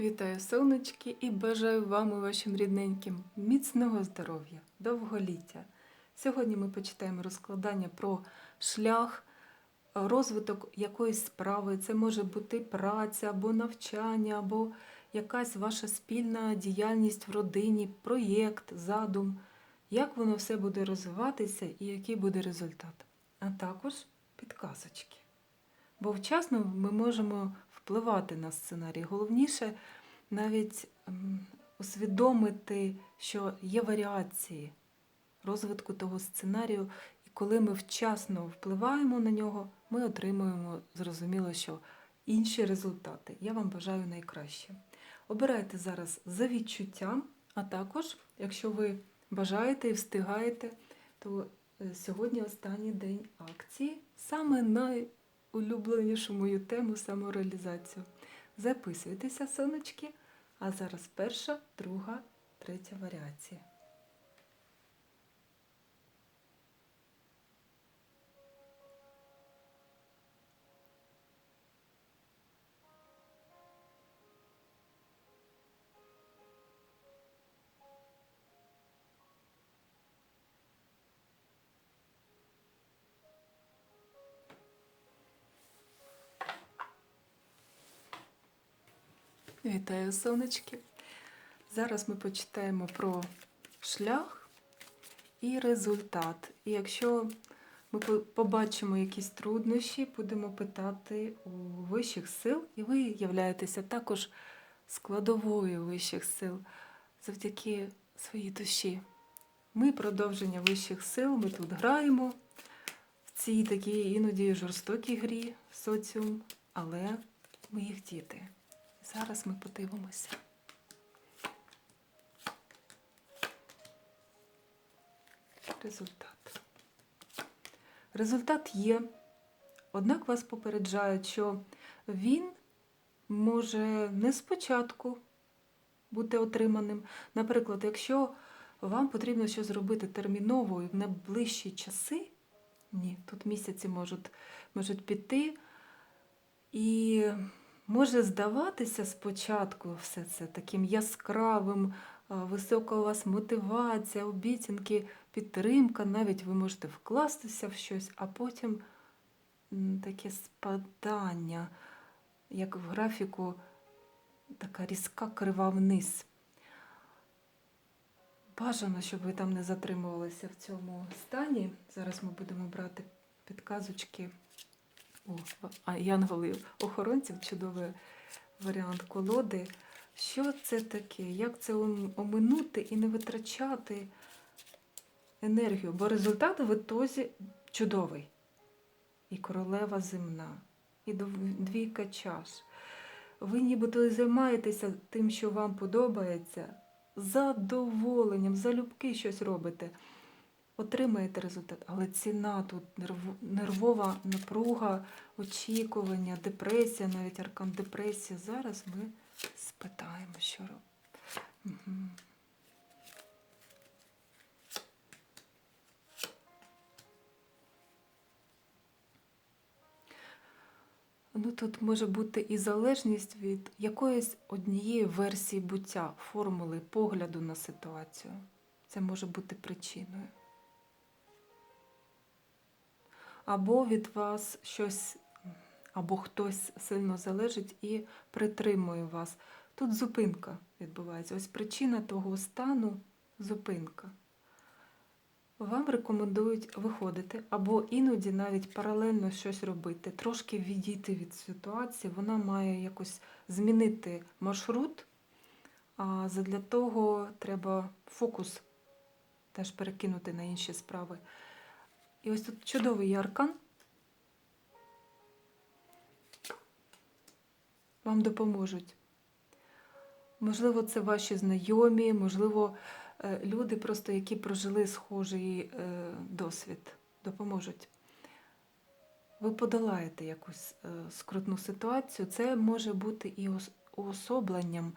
Вітаю сонечки і бажаю вам і вашим рідненьким міцного здоров'я, довголіття. Сьогодні ми почитаємо розкладання про шлях, розвиток якоїсь справи. Це може бути праця або навчання, або якась ваша спільна діяльність в родині, проєкт, задум, як воно все буде розвиватися і який буде результат. А також підказочки. Бо вчасно ми можемо впливати на сценарій. Головніше навіть ем, усвідомити, що є варіації розвитку того сценарію, і коли ми вчасно впливаємо на нього, ми отримуємо зрозуміло, що інші результати. Я вам бажаю найкраще. Обирайте зараз за відчуттям, а також, якщо ви бажаєте і встигаєте, то е, сьогодні останній день акції саме на улюбленішу мою тему самореалізацію. Записуйтеся, сонечки, а зараз перша, друга, третя варіація. Вітаю, сонечки. Зараз ми почитаємо про шлях і результат. І якщо ми побачимо якісь труднощі, будемо питати у вищих сил, і ви являєтеся також складовою вищих сил завдяки своїй душі. Ми продовження вищих сил, ми тут граємо в цій такій іноді жорстокій грі соціум, але ми їх діти. Зараз ми подивимося. Результат. Результат є. Однак вас попереджають, що він може не спочатку бути отриманим. Наприклад, якщо вам потрібно щось зробити терміново і в найближчі часи, ні, тут місяці можуть, можуть піти. І може здаватися спочатку все це таким яскравим, висока у вас мотивація, обіцянки, підтримка, навіть ви можете вкластися в щось, а потім таке спадання, як в графіку, така різка крива вниз. Бажано, щоб ви там не затримувалися в цьому стані. Зараз ми будемо брати підказочки. О, а янголи охоронців чудовий варіант колоди. Що це таке? Як це оминути і не витрачати енергію? Бо результат в ітозі чудовий. І королева земна, і двійка чаш. Ви нібито займаєтеся тим, що вам подобається, задоволенням, залюбки щось робите отримаєте результат, але ціна тут нервова напруга, очікування, депресія, навіть аркан депресія. Зараз ми спитаємо, що робити. Ну, тут може бути і залежність від якоїсь однієї версії буття, формули, погляду на ситуацію. Це може бути причиною. Або від вас щось, або хтось сильно залежить і притримує вас. Тут зупинка відбувається. Ось причина того стану зупинка. Вам рекомендують виходити, або іноді навіть паралельно щось робити, трошки відійти від ситуації, вона має якось змінити маршрут, а для того треба фокус теж перекинути на інші справи. І ось тут чудовий аркан. Вам допоможуть. Можливо, це ваші знайомі, можливо, е, люди, просто які прожили схожий е, досвід, допоможуть. Ви подолаєте якусь е, скрутну ситуацію. Це може бути і уособленням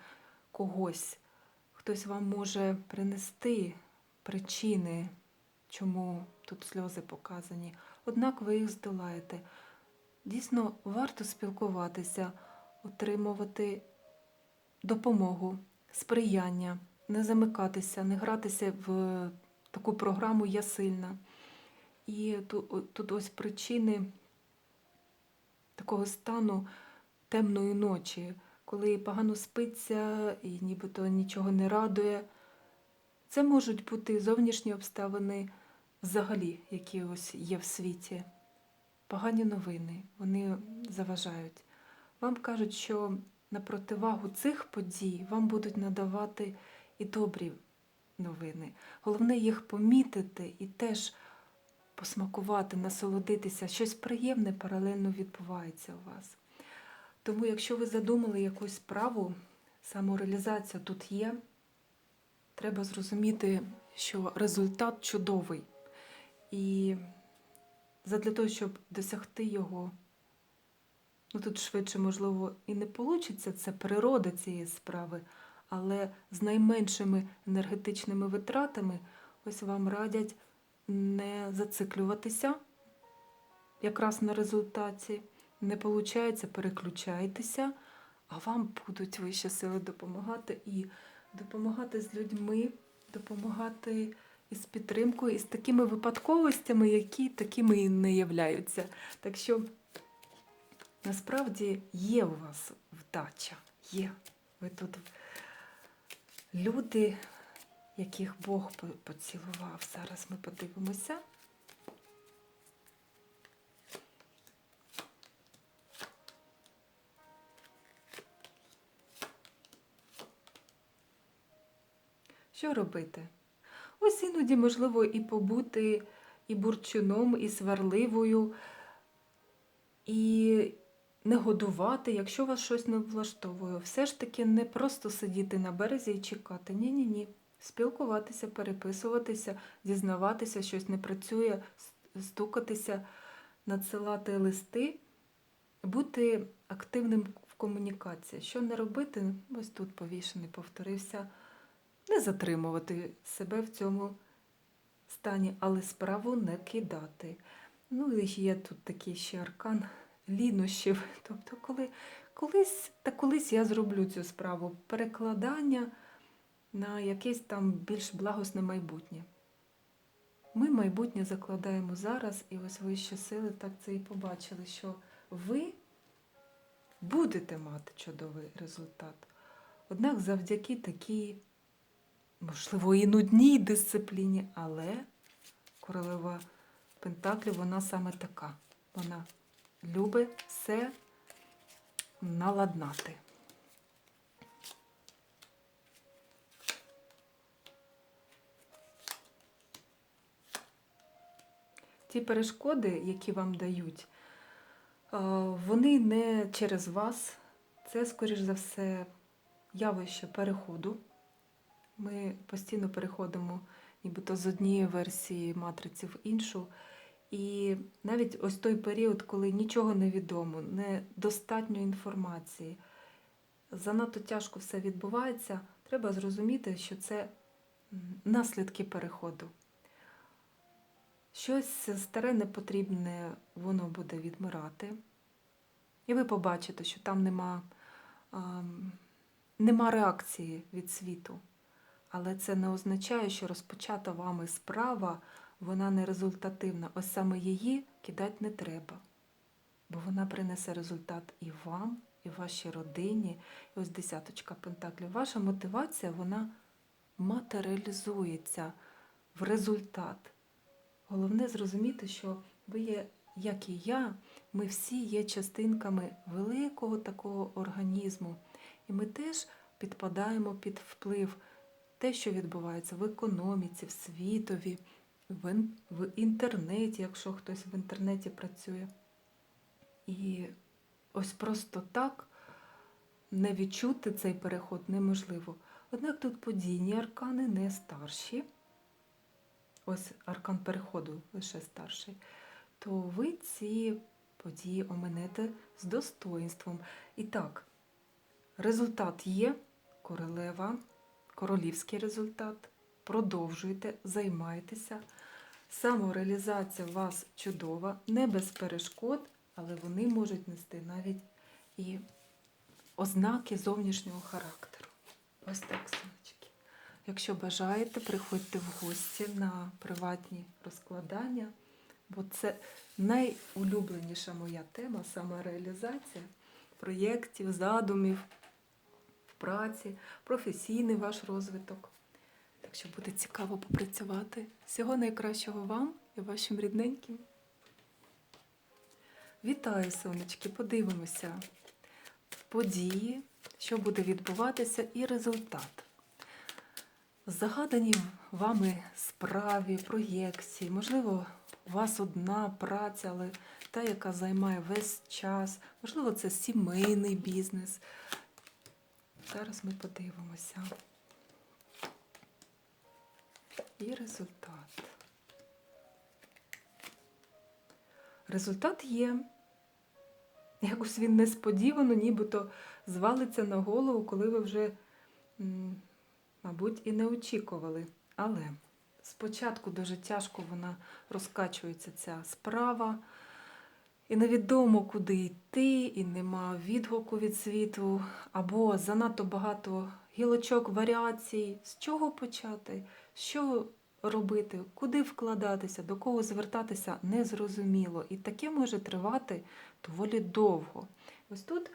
когось. Хтось вам може принести причини, чому тут сльози показані. Однак ви їх здолаєте. Дійсно, варто спілкуватися, отримувати допомогу, сприяння, не замикатися, не гратися в таку програму Я сильна. І тут, тут ось причини такого стану темної ночі, коли погано спиться і нібито нічого не радує. Це можуть бути зовнішні обставини взагалі, які ось є в світі. Погані новини, вони заважають. Вам кажуть, що на противагу цих подій вам будуть надавати і добрі новини. Головне їх помітити і теж посмакувати, насолодитися. Щось приємне паралельно відбувається у вас. Тому, якщо ви задумали якусь справу, самореалізація тут є, треба зрозуміти, що результат чудовий. І задля того, щоб досягти його, ну тут швидше, можливо, і не вийде, це природа цієї справи, але з найменшими енергетичними витратами, ось вам радять не зациклюватися якраз на результаті. Не виходить, переключайтеся, а вам будуть вищі сили допомагати і допомагати з людьми, допомагати із підтримкою, і з такими випадковостями, які такими і не являються. Так що насправді є у вас вдача, є. Ви тут люди, яких Бог поцілував. Зараз ми подивимося. Що робити? Ось іноді можливо і побути і бурчуном, і сварливою, і не годувати, якщо вас щось не влаштовує. Все ж таки не просто сидіти на березі і чекати. Ні-ні ні. Спілкуватися, переписуватися, дізнаватися, щось не працює, стукатися, надсилати листи, бути активним в комунікації. Що не робити? Ось тут повішений повторився не затримувати себе в цьому стані, але справу не кидати. Ну, і є тут такий ще аркан лінощів. Тобто, коли колись та колись я зроблю цю справу перекладання на якесь там більш благосне майбутнє. Ми майбутнє закладаємо зараз, і ось вищі сили так це і побачили, що ви будете мати чудовий результат. Однак завдяки такій можливо, і нудній дисципліні, але королева Пентаклів, вона саме така. Вона любить все наладнати. Ті перешкоди, які вам дають, е, вони не через вас. Це, скоріш за все, явище переходу. Ми постійно переходимо нібито з однієї версії матриці в іншу. І навіть ось той період, коли нічого не відомо, недостатньо інформації, занадто тяжко все відбувається, треба зрозуміти, що це наслідки переходу. Щось старе непотрібне, воно буде відмирати. І ви побачите, що там нема, ам, нема реакції від світу. Але це не означає, що розпочата вами справа, вона не результативна. Ось саме її кидати не треба. Бо вона принесе результат і вам, і вашій родині. І ось десяточка пентаклів. Ваша мотивація, вона матеріалізується в результат. Головне зрозуміти, що ви є, як і я, ми всі є частинками великого такого організму. І ми теж підпадаємо під вплив те, що відбувається в економіці, в світові, в, ін- в інтернеті, якщо хтось в інтернеті працює. І ось просто так не відчути цей переход неможливо. Однак тут подійні аркани не старші. Ось аркан переходу лише старший. То ви ці події оминете з достоїнством. І так, результат є, королева, королівський результат. Продовжуйте, займайтеся. Самореалізація у вас чудова, не без перешкод, але вони можуть нести навіть і ознаки зовнішнього характеру. Ось так, сонечки. Якщо бажаєте, приходьте в гості на приватні розкладання, бо це найулюбленіша моя тема самореалізація проєктів, задумів, праці, професійний ваш розвиток. Так що буде цікаво попрацювати. Всього найкращого вам і вашим рідненьким. Вітаю, сонечки! Подивимося події, що буде відбуватися, і результат. Загадані вами справі, проєкції, можливо, у вас одна праця, але та, яка займає весь час, можливо, це сімейний бізнес. Зараз ми подивимося. І результат. Результат є. Якось він несподівано, нібито звалиться на голову, коли ви вже, мабуть, і не очікували. Але спочатку дуже тяжко вона розкачується, ця справа, і невідомо, куди йти, і нема відгуку від світу, або занадто багато гілочок, варіацій. З чого почати? Що робити, куди вкладатися, до кого звертатися, незрозуміло. І таке може тривати доволі довго. Ось тут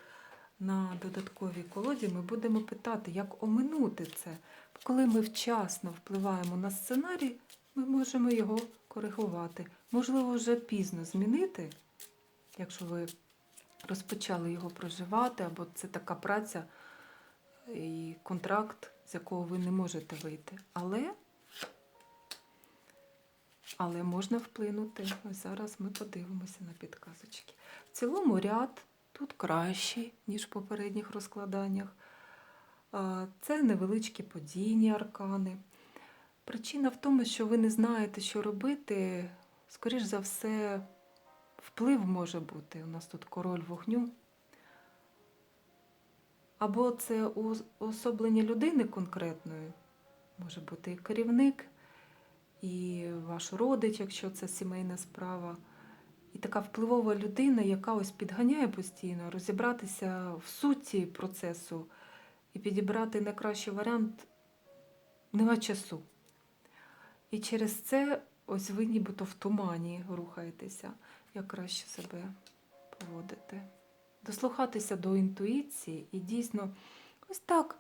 на додатковій колоді ми будемо питати, як оминути це. Коли ми вчасно впливаємо на сценарій, ми можемо його коригувати. Можливо, вже пізно змінити, якщо ви розпочали його проживати, або це така праця і контракт, з якого ви не можете вийти. Але але можна вплинути. Ось зараз ми подивимося на підказочки. В цілому ряд тут кращий, ніж в попередніх розкладаннях. Це невеличкі подійні аркани. Причина в тому, що ви не знаєте, що робити. Скоріш за все, вплив може бути. У нас тут король вогню. Або це уособлення людини конкретної, може бути і керівник, і ваш родич, якщо це сімейна справа. І така впливова людина, яка ось підганяє постійно, розібратися в суті процесу і підібрати найкращий варіант нема часу. І через це ось ви нібито в тумані рухаєтеся, як краще себе поводити. Дослухатися до інтуїції і дійсно ось так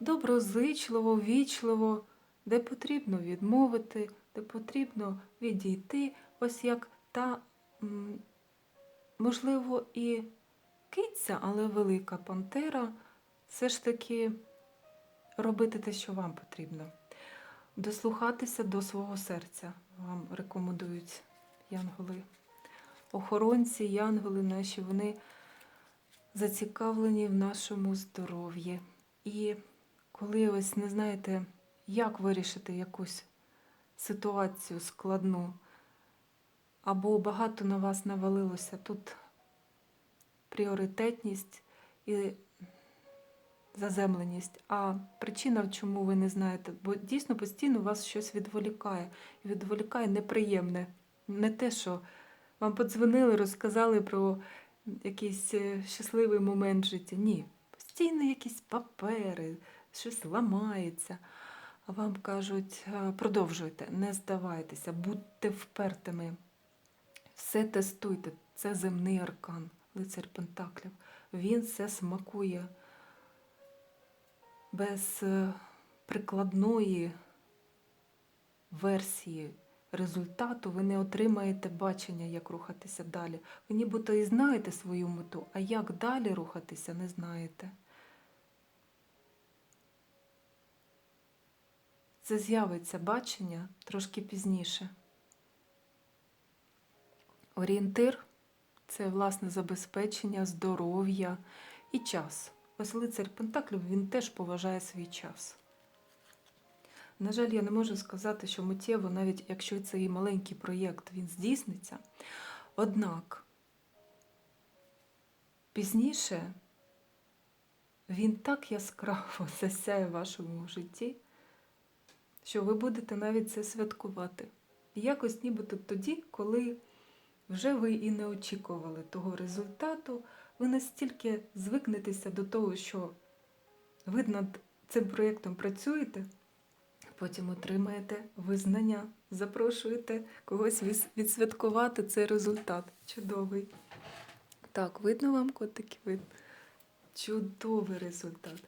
доброзичливо, вічливо де потрібно відмовити, де потрібно відійти, ось як та, можливо, і киця, але велика пантера, все ж таки робити те, що вам потрібно. Дослухатися до свого серця вам рекомендують янголи. Охоронці, янголи наші, вони зацікавлені в нашому здоров'ї. І коли ось не знаєте, як вирішити якусь ситуацію складну, або багато на вас навалилося тут пріоритетність і заземленість. А причина, чому ви не знаєте, бо дійсно постійно вас щось відволікає. Відволікає неприємне. Не те, що вам подзвонили, розказали про якийсь е, щасливий момент життя. Ні. Постійно якісь папери, щось ламається. А вам кажуть, «Е, продовжуйте, не здавайтеся, будьте впертими. Все тестуйте. Це земний аркан, лицар Пентаклів. Він все смакує без е, прикладної версії результату ви не отримаєте бачення, як рухатися далі. Ви нібито і знаєте свою мету, а як далі рухатися, не знаєте. Це з'явиться бачення трошки пізніше. Орієнтир це власне забезпечення, здоров'я і час. Ось лицар Пентаклів він теж поважає свій час. На жаль, я не можу сказати, що миттєво, навіть якщо цей маленький проєкт він здійсниться. Однак пізніше він так яскраво засяє в вашому житті що ви будете навіть це святкувати. І якось нібито тоді, коли вже ви і не очікували того результату, ви настільки звикнетеся до того, що ви над цим проєктом працюєте, потім отримаєте визнання, запрошуєте когось відсвяткувати цей результат. Чудовий. Так, видно вам котики? Видно. Чудовий результат.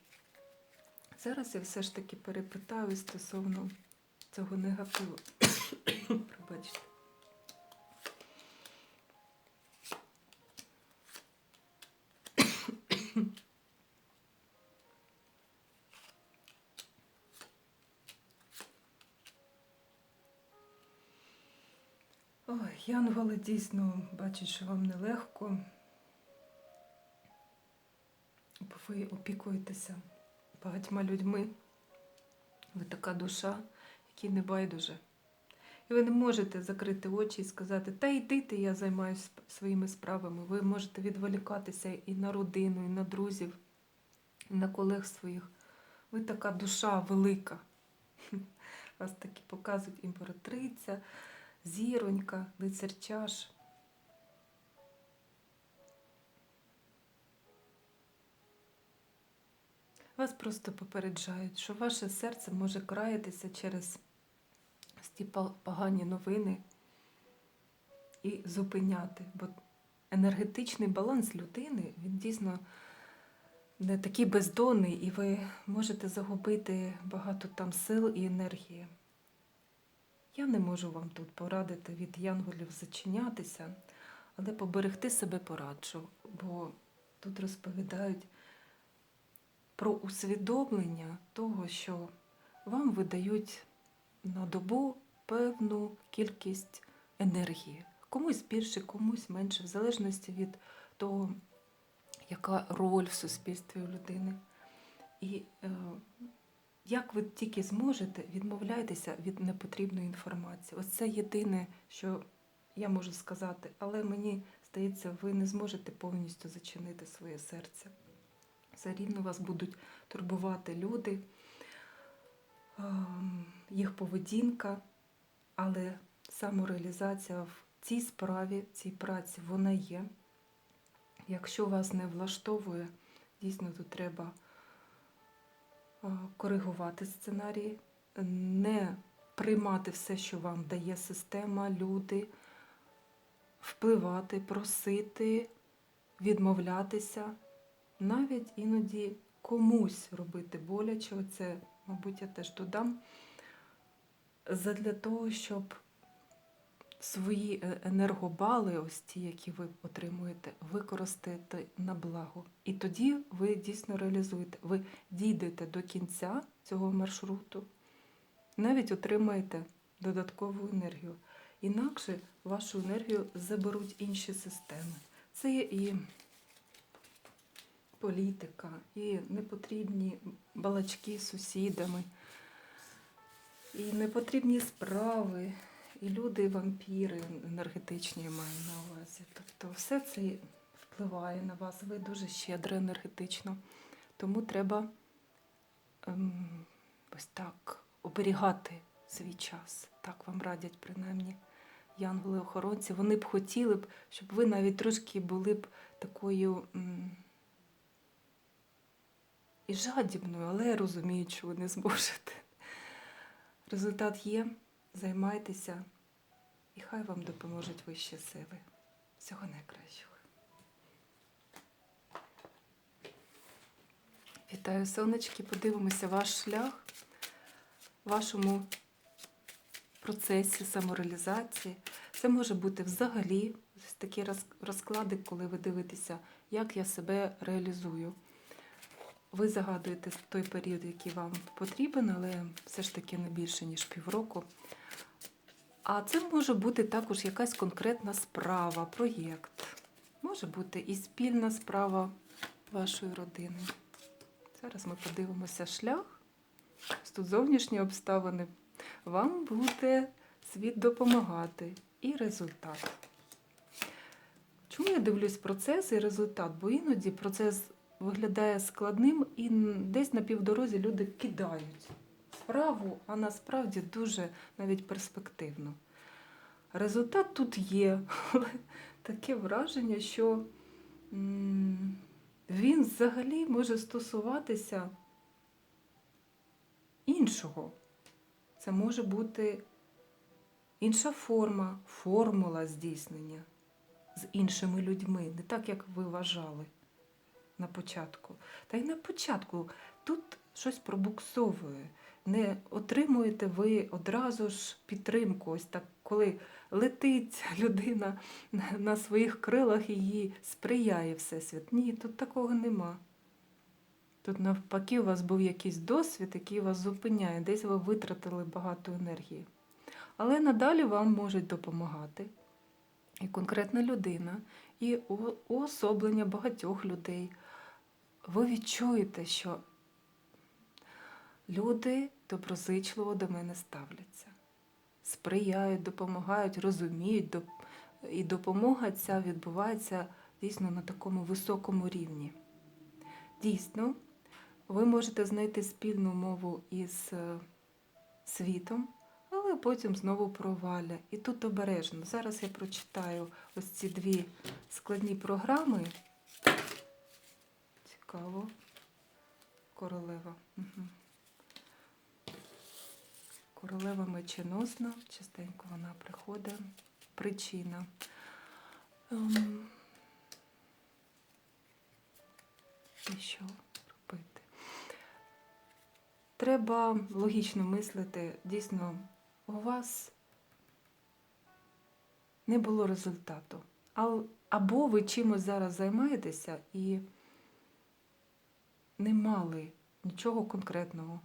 Зараз я все ж таки перепитаю стосовно цього негативу. Пробачте. Янголи дійсно бачать, що вам нелегко. Бо ви опікуєтеся багатьма людьми. Ви така душа, якій не байдуже. І ви не можете закрити очі і сказати, та йди ти, я займаюся своїми справами. Ви можете відволікатися і на родину, і на друзів, і на колег своїх. Ви така душа велика. Вас таки показують імператриця, зіронька, лицар чаш. Вас просто попереджають, що ваше серце може краятися через ті погані новини і зупиняти. Бо енергетичний баланс людини, він дійсно не такий бездонний, і ви можете загубити багато там сил і енергії. Я не можу вам тут порадити від янголів зачинятися, але поберегти себе пораджу, бо тут розповідають про усвідомлення того, що вам видають на добу певну кількість енергії. Комусь більше, комусь менше, в залежності від того, яка роль в суспільстві у людини. І е, як ви тільки зможете, відмовляйтеся від непотрібної інформації. Ось це єдине, що я можу сказати, але мені здається, ви не зможете повністю зачинити своє серце. Все рівно вас будуть турбувати люди, ем, їх поведінка, але самореалізація в цій справі, в цій праці, вона є. Якщо вас не влаштовує, дійсно тут треба коригувати сценарій, не приймати все, що вам дає система, люди, впливати, просити, відмовлятися, навіть іноді комусь робити боляче. Це, мабуть, я теж додам, задля того, щоб свої е, енергобали, ось ті, які ви отримуєте, використати на благо. І тоді ви дійсно реалізуєте, ви дійдете до кінця цього маршруту, навіть отримаєте додаткову енергію. Інакше вашу енергію заберуть інші системи. Це є і політика, і непотрібні балачки з сусідами, і непотрібні справи, і люди, вампіри енергетичні я маю на увазі. Тобто все це впливає на вас. Ви дуже щедро енергетично. Тому треба ем, ось так оберігати свій час. Так вам радять принаймні янголи-охоронці. Вони б хотіли б, щоб ви навіть трошки були б такою м, і жадібною, але розуміють, що ви не зможете. Результат є. Займайтеся, і хай вам допоможуть вищі сили. Всього найкращого. Вітаю, сонечки. Подивимося ваш шлях в вашому процесі самореалізації. Це може бути взагалі такі розклади, коли ви дивитеся, як я себе реалізую. Ви загадуєте той період, який вам потрібен, але все ж таки не більше, ніж півроку. А це може бути також якась конкретна справа, проєкт. Може бути і спільна справа вашої родини. Зараз ми подивимося шлях. Тут зовнішні обставини. Вам буде світ допомагати і результат. Чому я дивлюсь процес і результат? Бо іноді процес виглядає складним і десь на півдорозі люди кидають справу, а насправді дуже навіть перспективно. Результат тут є, але таке враження, що він взагалі може стосуватися іншого. Це може бути інша форма, формула здійснення з іншими людьми, не так, як ви вважали на початку. Та й на початку тут щось пробуксовує. Не отримуєте ви одразу ж підтримку. Ось так, коли летить людина на- своїх крилах і їй сприяє Всесвіт. Ні, тут такого нема. Тут навпаки у вас був якийсь досвід, який вас зупиняє. Десь ви витратили багато енергії. Але надалі вам можуть допомагати і конкретна людина, і уособлення багатьох людей. Ви відчуєте, що люди доброзичливо до мене ставляться, сприяють, допомагають, розуміють, і допомога ця відбувається дійсно на такому високому рівні. Дійсно, ви можете знайти спільну мову із е, світом, але потім знову проваля. І тут обережно. Зараз я прочитаю ось ці дві складні програми. Цікаво. Королева. Угу. Королева меченосна, частенько вона приходить. Причина. Ем, І що робити? Треба логічно мислити. Дійсно, у вас не було результату. Або ви чимось зараз займаєтеся і не мали нічого конкретного.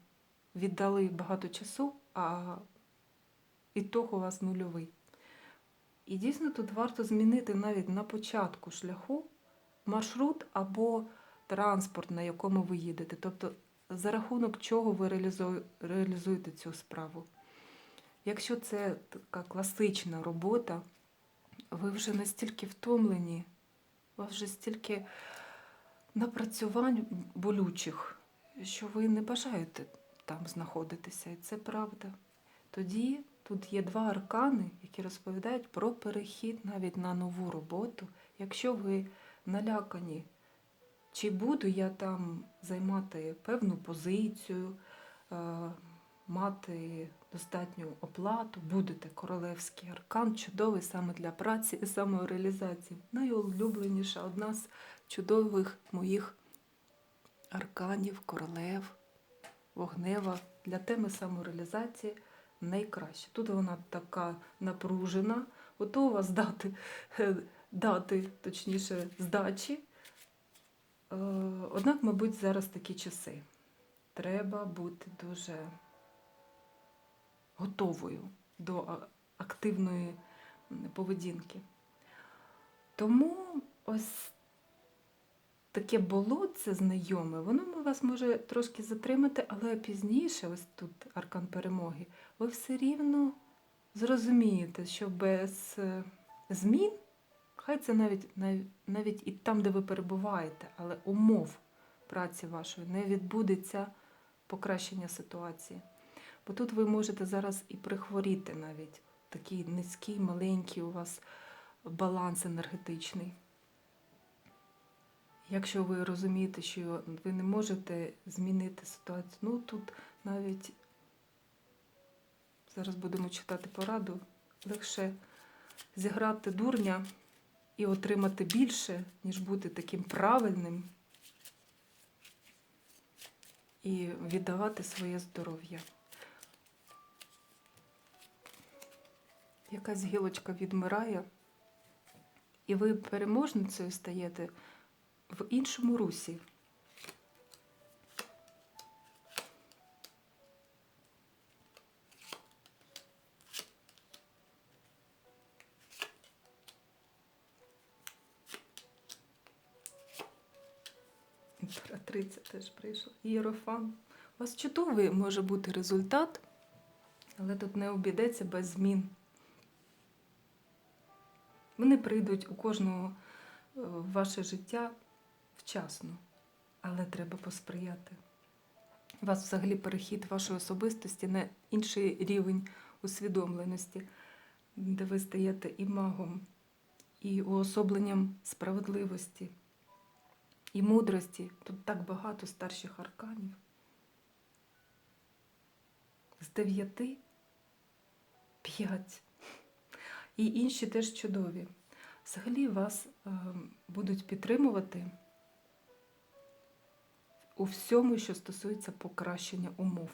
Віддали багато часу, а ітог у вас нульовий. І дійсно тут варто змінити навіть на початку шляху маршрут або транспорт, на якому ви їдете. Тобто, за рахунок чого ви реалізуєте цю справу. Якщо це така класична робота, ви вже настільки втомлені, у вас вже стільки напрацювань болючих, що ви не бажаєте там знаходитися, і це правда. Тоді тут є два аркани, які розповідають про перехід навіть на нову роботу. Якщо ви налякані, чи буду я там займати певну позицію, е, мати достатню оплату, будете королевський аркан, чудовий саме для праці і самореалізації. Найулюбленіша одна з чудових моїх арканів, королев, вогнева для теми самореалізації найкраще. Тут вона така напружена, готова здати, дати, точніше, здачі. Е, Однак, мабуть, зараз такі часи. Треба бути дуже готовою до активної поведінки. Тому ось таке болотце знайоме, воно вас може трошки затримати, але пізніше, ось тут аркан перемоги, ви все рівно зрозумієте, що без е, змін, хай це навіть, нав- навіть і там, де ви перебуваєте, але умов праці вашої не відбудеться покращення ситуації. Бо тут ви можете зараз і прихворіти навіть такий низький, маленький у вас баланс енергетичний. Якщо ви розумієте, що ви не можете змінити ситуацію, ну тут навіть зараз будемо читати пораду, легше зіграти дурня і отримати більше, ніж бути таким правильним і віддавати своє здоров'я. Якась гілочка відмирає, і ви переможницею стаєте в іншому русі. Імператриця теж прийшла. Єрофан. У вас чудовий може бути результат, але тут не обійдеться без змін. Вони прийдуть у кожного е, в ваше життя вчасно, але треба посприяти. У вас взагалі перехід вашої особистості на інший рівень усвідомленості, де ви стаєте і магом, і уособленням справедливості, і мудрості. Тут так багато старших арканів. з 9 5. І інші теж чудові. Взагалі вас е, будуть підтримувати у всьому, що стосується покращення умов.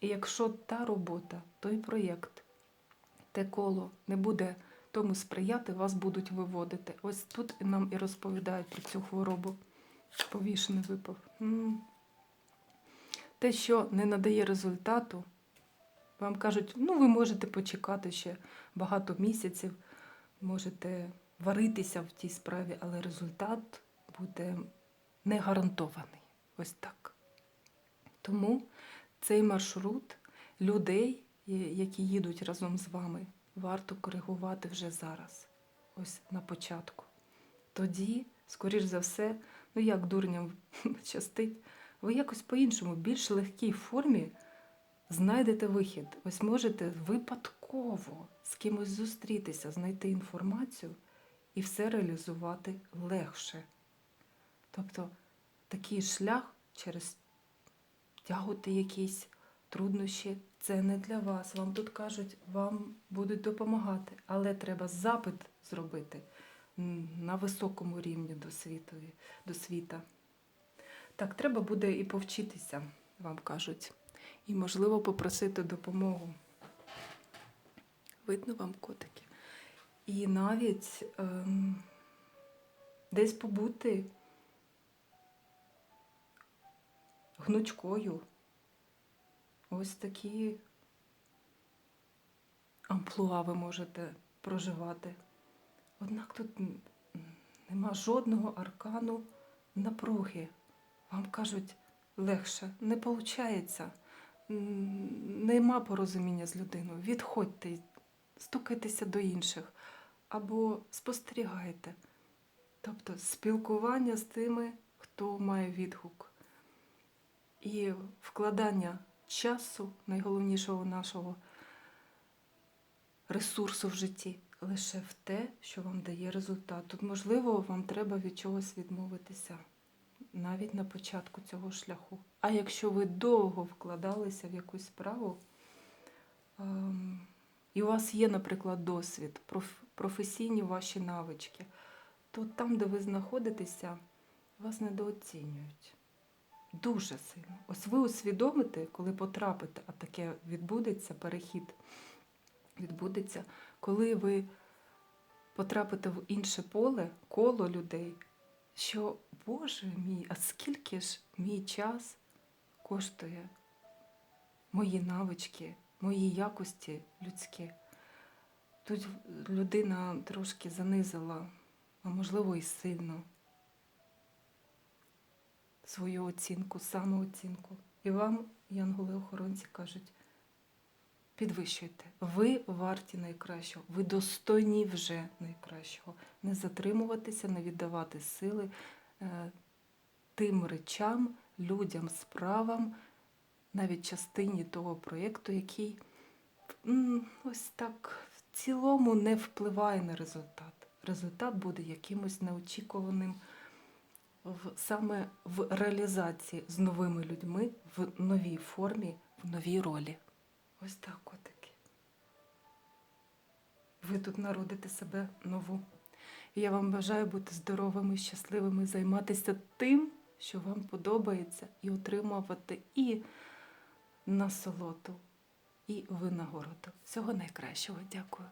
І якщо та робота, той проєкт, те коло не буде тому сприяти, вас будуть виводити. Ось тут нам і розповідають про цю хворобу. Повішений випав. Те, що не надає результату, вам кажуть, ну ви можете почекати ще багато місяців, можете варитися в тій справі, але результат буде не гарантований. Ось так. Тому цей маршрут людей, які їдуть разом з вами, варто коригувати вже зараз, ось на початку. Тоді, скоріш за все, ну як дурням щастить, ви якось по-іншому, більш легкій формі знайдете вихід. Ось можете випадково з кимось зустрітися, знайти інформацію і все реалізувати легше. Тобто такий шлях через тяготи якісь труднощі, це не для вас. Вам тут кажуть, вам будуть допомагати, але треба запит зробити на високому рівні до, світові, до світа. Так, треба буде і повчитися, вам кажуть, і, можливо, попросити допомогу. Видно вам котики? І навіть ем, десь побути гнучкою. Ось такі амплуа ви можете проживати. Однак тут нема жодного аркану напруги. Вам кажуть, легше, не виходить. Нема порозуміння з людиною. Відходьте, стукайтеся до інших або спостерігайте. Тобто спілкування з тими, хто має відгук. І вкладання часу, найголовнішого нашого ресурсу в житті, лише в те, що вам дає результат. Тут, можливо, вам треба від чогось відмовитися навіть на початку цього шляху. А якщо ви довго вкладалися в якусь справу, ем, і у вас є, наприклад, досвід, професійні ваші навички, то там, де ви знаходитеся, вас недооцінюють. Дуже сильно. Ось ви усвідомите, коли потрапите, а таке відбудеться, перехід відбудеться, коли ви потрапите в інше поле, коло людей, що, Боже мій, а скільки ж мій час коштує мої навички, мої якості людські. Тут людина трошки занизила, а можливо і сильно свою оцінку, самооцінку. І вам, янголи-охоронці, кажуть, підвищуйте. Ви варті найкращого, ви достойні вже найкращого. Не затримуватися, не віддавати сили е, тим речам, людям, справам, навіть частині того проєкту, який ось так в цілому не впливає на результат. Результат буде якимось неочікуваним в, саме в реалізації з новими людьми в новій формі, в новій ролі. Ось так, котики. Ви тут народите себе нову. Я вам бажаю бути здоровими, щасливими, займатися тим, що вам подобається, і отримувати і насолоду, і винагороду. Всього найкращого. Дякую.